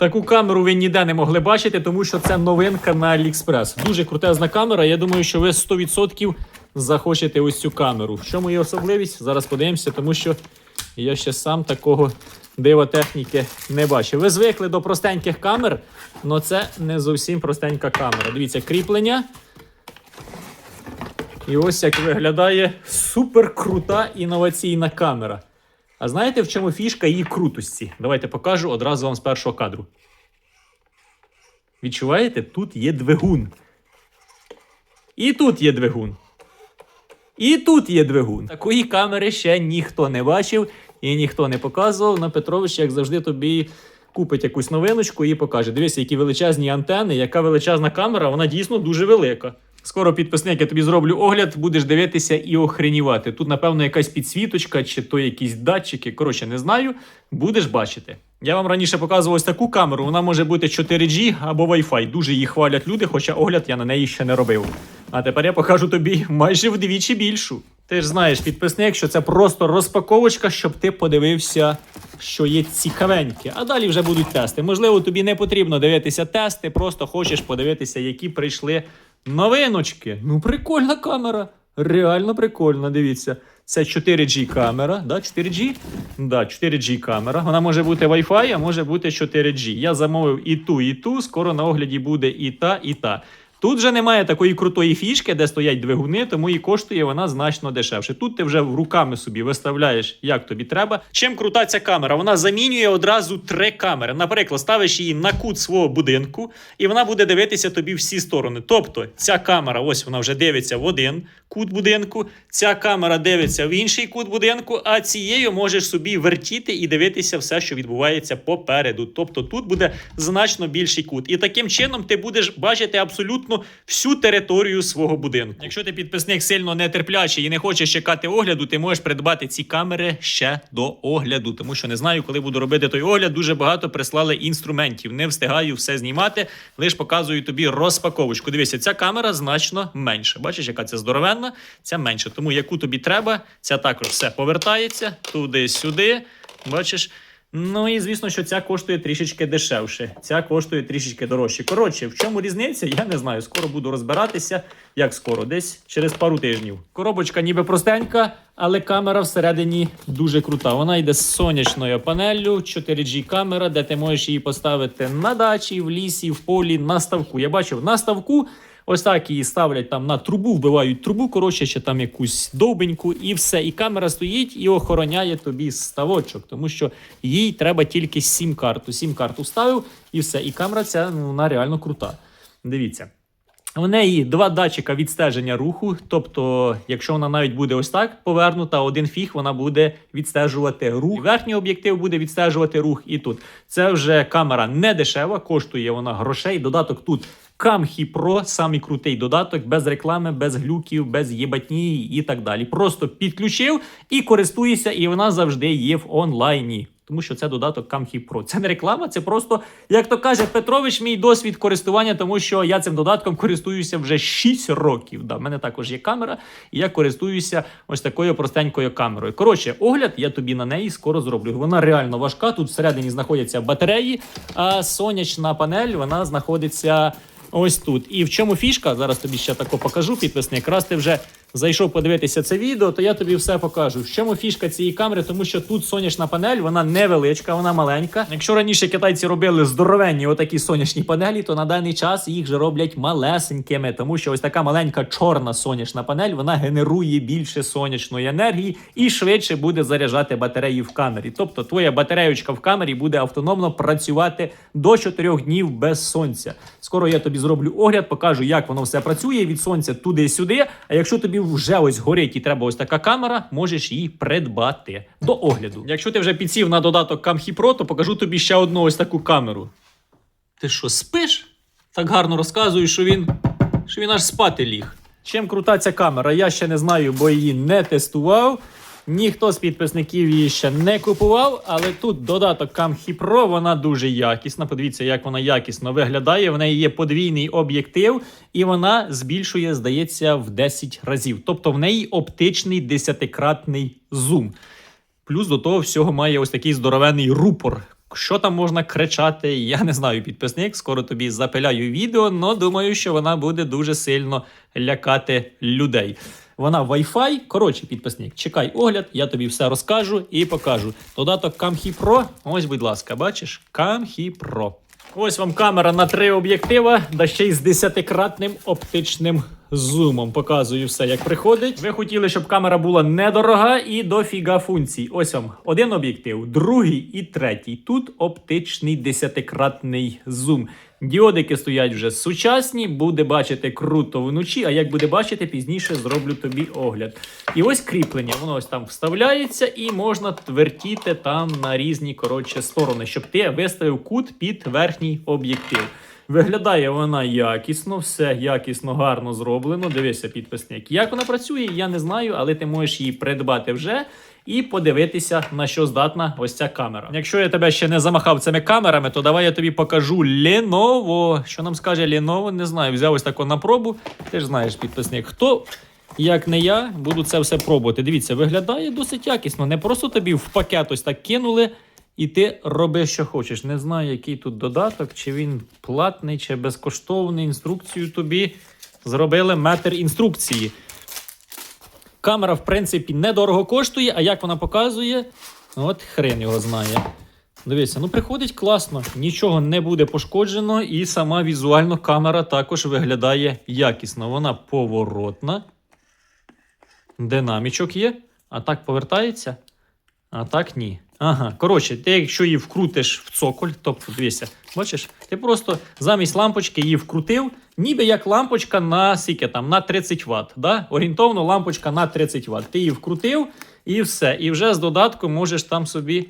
Таку камеру ви ніде не могли бачити, тому що це новинка на AliExpress. Дуже крутезна камера. Я думаю, що ви 100% захочете ось цю камеру. В чому її особливість? Зараз подивимося, тому що я ще сам такого дива техніки не бачив. Ви звикли до простеньких камер, але це не зовсім простенька камера. Дивіться, кріплення. І ось як виглядає супер крута інноваційна камера. А знаєте, в чому фішка її крутості? Давайте покажу одразу вам з першого кадру. Відчуваєте, тут є двигун. І тут є двигун. І тут є двигун. Такої камери ще ніхто не бачив і ніхто не показував. На Петрович, як завжди, тобі купить якусь новиночку і покаже. Дивіться, які величезні антени, яка величезна камера, вона дійсно дуже велика. Скоро підписник, я тобі зроблю огляд, будеш дивитися і охренівати. Тут, напевно, якась підсвіточка, чи то якісь датчики. Коротше, не знаю. Будеш бачити. Я вам раніше показував ось таку камеру. Вона може бути 4G або Wi-Fi. Дуже її хвалять люди, хоча огляд я на неї ще не робив. А тепер я покажу тобі майже вдвічі більшу. Ти ж знаєш, підписник, що це просто розпаковочка, щоб ти подивився, що є цікавеньке. А далі вже будуть тести. Можливо, тобі не потрібно дивитися тести, просто хочеш подивитися, які прийшли новиночки. Ну, прикольна камера. Реально прикольно, дивіться. Це 4G камера, да? 4G? Да, 4G камера. Вона може бути Wi-Fi, а може бути 4G. Я замовив і ту, і ту. Скоро на огляді буде і та, і та. Тут же немає такої крутої фішки, де стоять двигуни, тому і коштує вона значно дешевше. Тут ти вже руками собі виставляєш, як тобі треба. Чим крута ця камера? Вона замінює одразу три камери. Наприклад, ставиш її на кут свого будинку, і вона буде дивитися тобі всі сторони. Тобто, ця камера, ось вона вже дивиться в один кут будинку, ця камера дивиться в інший кут будинку, а цією можеш собі вертіти і дивитися все, що відбувається попереду. Тобто тут буде значно більший кут. І таким чином ти будеш бачити абсолютно всю територію свого будинку. Якщо ти підписник сильно нетерплячий і не хочеш чекати огляду, ти можеш придбати ці камери ще до огляду, тому що не знаю, коли буду робити той огляд. Дуже багато прислали інструментів. Не встигаю все знімати, лише показую тобі розпаковочку. Дивися, ця камера значно менша. Бачиш, яка це здоровенна, ця менша. Тому яку тобі треба, ця також все повертається туди-сюди. Бачиш. Ну і звісно, що ця коштує трішечки дешевше. Ця коштує трішечки дорожче. Коротше, в чому різниця? Я не знаю. Скоро буду розбиратися. Як скоро? Десь через пару тижнів. Коробочка ніби простенька, але камера всередині дуже крута. Вона йде з сонячною панеллю, 4G камера, де ти можеш її поставити на дачі, в лісі, в полі, на ставку. Я бачив на ставку. Ось так її ставлять там на трубу, вбивають трубу, коротше, ще там якусь довбеньку, і все. І камера стоїть і охороняє тобі ставочок, тому що їй треба тільки сім-карту. Сім-карту вставив і все. І камера ця ну, вона реально крута. Дивіться. У неї два датчика відстеження руху. Тобто, якщо вона навіть буде ось так повернута, один фіг, вона буде відстежувати рух. Верхній об'єктив буде відстежувати рух і тут. Це вже камера не дешева, коштує вона грошей. Додаток тут Камхі Pro, самий крутий додаток, без реклами, без глюків, без єбатні і так далі. Просто підключив і користуєшся, і вона завжди є в онлайні. Тому що це додаток Камхі Pro. Це не реклама, це просто, як то каже Петрович, мій досвід користування, тому що я цим додатком користуюся вже 6 років. Да, в мене також є камера, і я користуюся ось такою простенькою камерою. Коротше, огляд я тобі на неї скоро зроблю. Вона реально важка. Тут всередині знаходяться батареї, а сонячна панель вона знаходиться. Ось тут. І в чому фішка? Зараз тобі ще тако покажу, підписник. Якраз ти вже зайшов подивитися це відео, то я тобі все покажу. В чому фішка цієї камери? Тому що тут сонячна панель, вона невеличка, вона маленька. Якщо раніше китайці робили здоровенні отакі сонячні панелі, то на даний час їх же роблять малесенькими, тому що ось така маленька чорна сонячна панель вона генерує більше сонячної енергії і швидше буде заряджати батареї в камері. Тобто твоя батареючка в камері буде автономно працювати до 4 днів без сонця. Скоро я тобі зроблю огляд, покажу, як воно все працює від сонця туди-сюди. А якщо тобі вже ось горить і треба ось така камера, можеш її придбати до огляду. Якщо ти вже підсів на додаток Camhi Pro, то покажу тобі ще одну ось таку камеру. Ти що, спиш? Так гарно розказуєш, що він, що він аж спати ліг. Чим крута ця камера? Я ще не знаю, бо її не тестував. Ніхто з підписників її ще не купував, але тут додаток Pro, вона дуже якісна. Подивіться, як вона якісно виглядає. В неї є подвійний об'єктив, і вона збільшує, здається, в 10 разів. Тобто в неї оптичний десятикратний зум. Плюс до того всього має ось такий здоровенний рупор. Що там можна кричати, я не знаю, підписник. Скоро тобі запиляю відео, але думаю, що вона буде дуже сильно лякати людей. Вона Wi-Fi. Коротше, підписник, чекай огляд, я тобі все розкажу і покажу. Додаток Camhi Pro. Ось, будь ласка, бачиш? Camhi Pro. Ось вам камера на три об'єктива, да ще й з десятикратним оптичним зумом. Показую все, як приходить. Ви хотіли, щоб камера була недорога і дофіга функцій. Ось вам один об'єктив, другий і третій. Тут оптичний десятикратний зум. Діодики стоять вже сучасні, буде бачити круто вночі. А як буде бачити, пізніше зроблю тобі огляд. І ось кріплення, воно ось там вставляється, і можна вертіти там на різні коротше сторони, щоб ти виставив кут під верхній об'єктив. Виглядає вона якісно, все якісно, гарно зроблено. Дивися, підписник. Як вона працює, я не знаю, але ти можеш її придбати вже і подивитися, на що здатна ось ця камера. Якщо я тебе ще не замахав цими камерами, то давай я тобі покажу Lenovo. Що нам скаже Lenovo, не знаю. Взяв ось таку на пробу. Ти ж знаєш, підписник, хто. Як не я, буду це все пробувати. Дивіться, виглядає досить якісно. Не просто тобі в пакет ось так кинули, і ти роби, що хочеш. Не знаю, який тут додаток, чи він платний, чи безкоштовний. Інструкцію тобі зробили метр інструкції. Камера, в принципі, недорого коштує, а як вона показує, от хрен його знає. Дивіться, ну приходить класно, нічого не буде пошкоджено, і сама візуально камера також виглядає якісно. Вона поворотна. Динамічок є, а так повертається, а так ні. Ага, коротше, ти якщо її вкрутиш в цоколь, тобто дивися, бачиш, ти просто замість лампочки її вкрутив, ніби як лампочка на скільки там, на 30 Вт. Да? Орієнтовно лампочка на 30 Вт. Ти її вкрутив і все. І вже з додатком можеш там собі.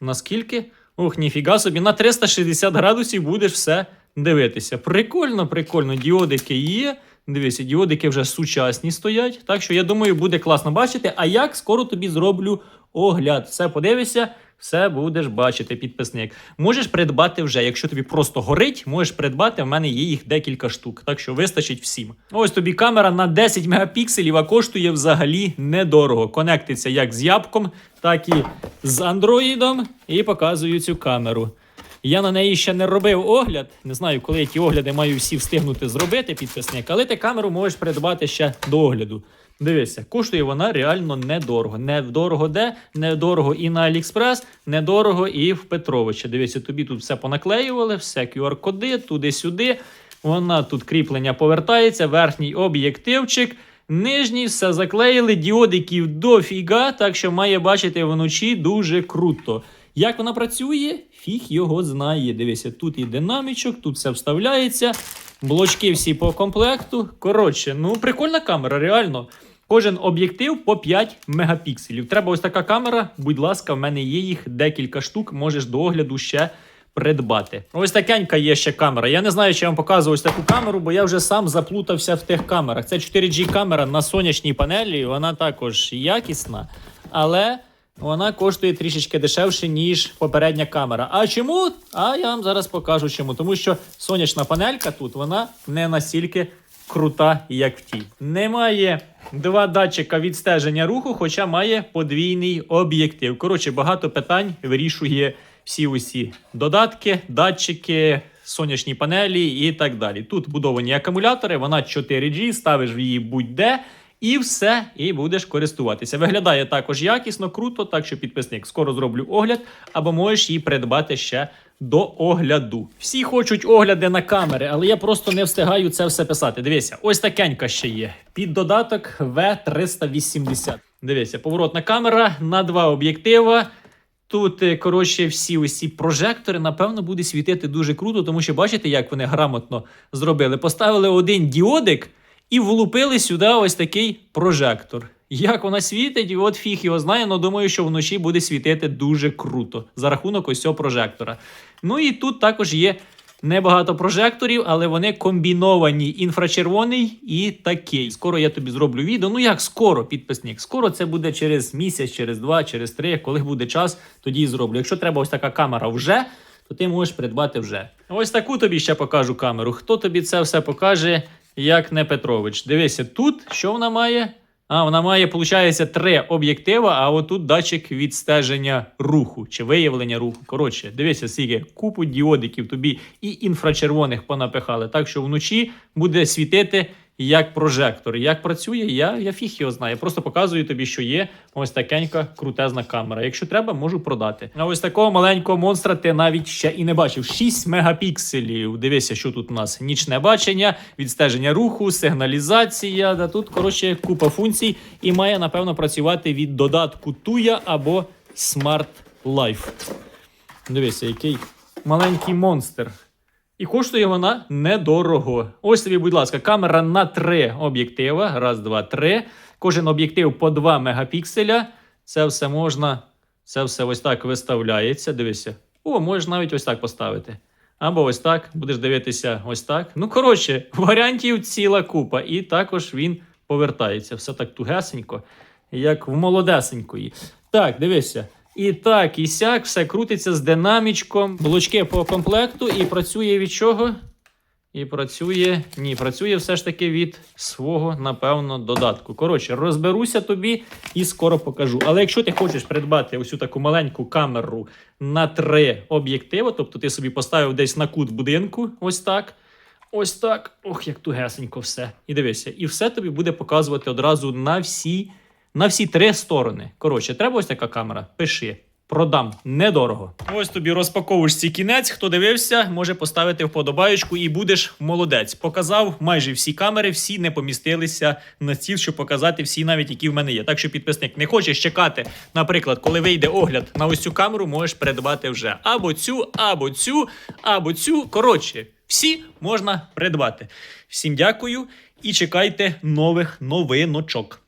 Наскільки? Ух, ніфіга собі, на 360 градусів будеш все дивитися. Прикольно, прикольно. Діодики є. Дивися, діодики вже сучасні стоять. Так що я думаю, буде класно бачити. А як скоро тобі зроблю огляд. Все подивишся, все будеш бачити, підписник. Можеш придбати вже, якщо тобі просто горить, можеш придбати. В мене є їх декілька штук, так що вистачить всім. Ось тобі камера на 10 мегапікселів, а коштує взагалі недорого. Конектиться як з ябком, так і з андроїдом. І показую цю камеру. Я на неї ще не робив огляд. Не знаю, коли я ті огляди маю всі встигнути зробити, підписник, але ти камеру можеш придбати ще до огляду. Дивися, коштує вона реально недорого. Недорого де? Недорого і на Алікспрес, недорого і в Петровича. Дивися, тобі тут все понаклеювали, все QR-коди, туди-сюди. Вона тут кріплення повертається, верхній об'єктивчик. Нижній все заклеїли, діодиків дофіга, так що має бачити вночі дуже круто. Як вона працює, фіг його знає. Дивися, тут і динамічок, тут все вставляється. Блочки всі по комплекту. Коротше, ну прикольна камера, реально. Кожен об'єктив по 5 мегапікселів. Треба ось така камера. Будь ласка, в мене є їх декілька штук. Можеш до огляду ще придбати. Ось такенька є ще камера. Я не знаю, чи я вам показую ось таку камеру, бо я вже сам заплутався в тих камерах. Це 4G камера на сонячній панелі. Вона також якісна, але. Вона коштує трішечки дешевше, ніж попередня камера. А чому? А я вам зараз покажу чому. Тому що сонячна панелька тут вона не настільки крута, як в тій. Немає два датчика відстеження руху, хоча має подвійний об'єктив. Коротше, багато питань вирішує всі усі додатки, датчики. Сонячні панелі і так далі. Тут будовані акумулятори, вона 4G, ставиш в її будь-де. І все, і будеш користуватися. Виглядає також якісно, круто, так що підписник скоро зроблю огляд, або можеш її придбати ще до огляду. Всі хочуть огляди на камери, але я просто не встигаю це все писати. Дивися, ось такенька ще є. Під додаток V380. Дивися, поворотна камера на два об'єктива. Тут, е, коротше, всі усі прожектори, напевно, буде світити дуже круто, тому що бачите, як вони грамотно зробили. Поставили один діодик і влупили сюди ось такий прожектор. Як вона світить, і от фіг його знає, але думаю, що вночі буде світити дуже круто за рахунок ось цього прожектора. Ну і тут також є небагато прожекторів, але вони комбіновані інфрачервоний і такий. Скоро я тобі зроблю відео. Ну як скоро, підписник? Скоро це буде через місяць, через два, через три. Коли буде час, тоді і зроблю. Якщо треба ось така камера вже. То ти можеш придбати вже. Ось таку тобі ще покажу камеру. Хто тобі це все покаже, як не Петрович? Дивися, тут що вона має? А, вона має, виходить, три об'єктива, а отут датчик відстеження руху чи виявлення руху. Коротше, дивися, скільки купу діодиків тобі і інфрачервоних понапихали. Так що вночі буде світити як прожектор. Як працює, я, я фіг його знаю. Я просто показую тобі, що є ось такенька крутезна камера. Якщо треба, можу продати. А ось такого маленького монстра ти навіть ще і не бачив. 6 мегапікселів. Дивися, що тут у нас нічне бачення, відстеження руху, сигналізація. Да тут, коротше, купа функцій і має, напевно, працювати від додатку Tuya або Smart Life. Дивися, який маленький монстр. І коштує вона недорого. Ось тобі, будь ласка, камера на три об'єктива. Раз, два, три. Кожен об'єктив по 2 мегапікселя. Це все можна. Це все ось так виставляється. Дивися. О, можеш навіть ось так поставити. Або ось так, будеш дивитися ось так. Ну, коротше, варіантів ціла купа. І також він повертається. Все так тугесенько, як в молодесенької. Так, дивися. І так, і сяк, все крутиться з динамічком. Блочки по комплекту і працює від чого? І працює. Ні, працює все ж таки від свого, напевно, додатку. Коротше, розберуся тобі і скоро покажу. Але якщо ти хочеш придбати ось таку маленьку камеру на три об'єктиви, тобто ти собі поставив десь на кут будинку, ось так. Ось так. Ох, як тугесенько все. І дивися, і все тобі буде показувати одразу на всі, на всі три сторони. Коротше, треба ось така камера. Пиши. Продам недорого. Ось тобі розпаковуєш кінець. Хто дивився, може поставити вподобаєчку і будеш молодець. Показав майже всі камери, всі не помістилися на стіл, щоб показати всі, навіть які в мене є. Так що підписник не хочеш чекати. Наприклад, коли вийде огляд на ось цю камеру, можеш придбати вже або цю, або цю, або цю. Коротше, всі можна придбати. Всім дякую і чекайте нових новиночок.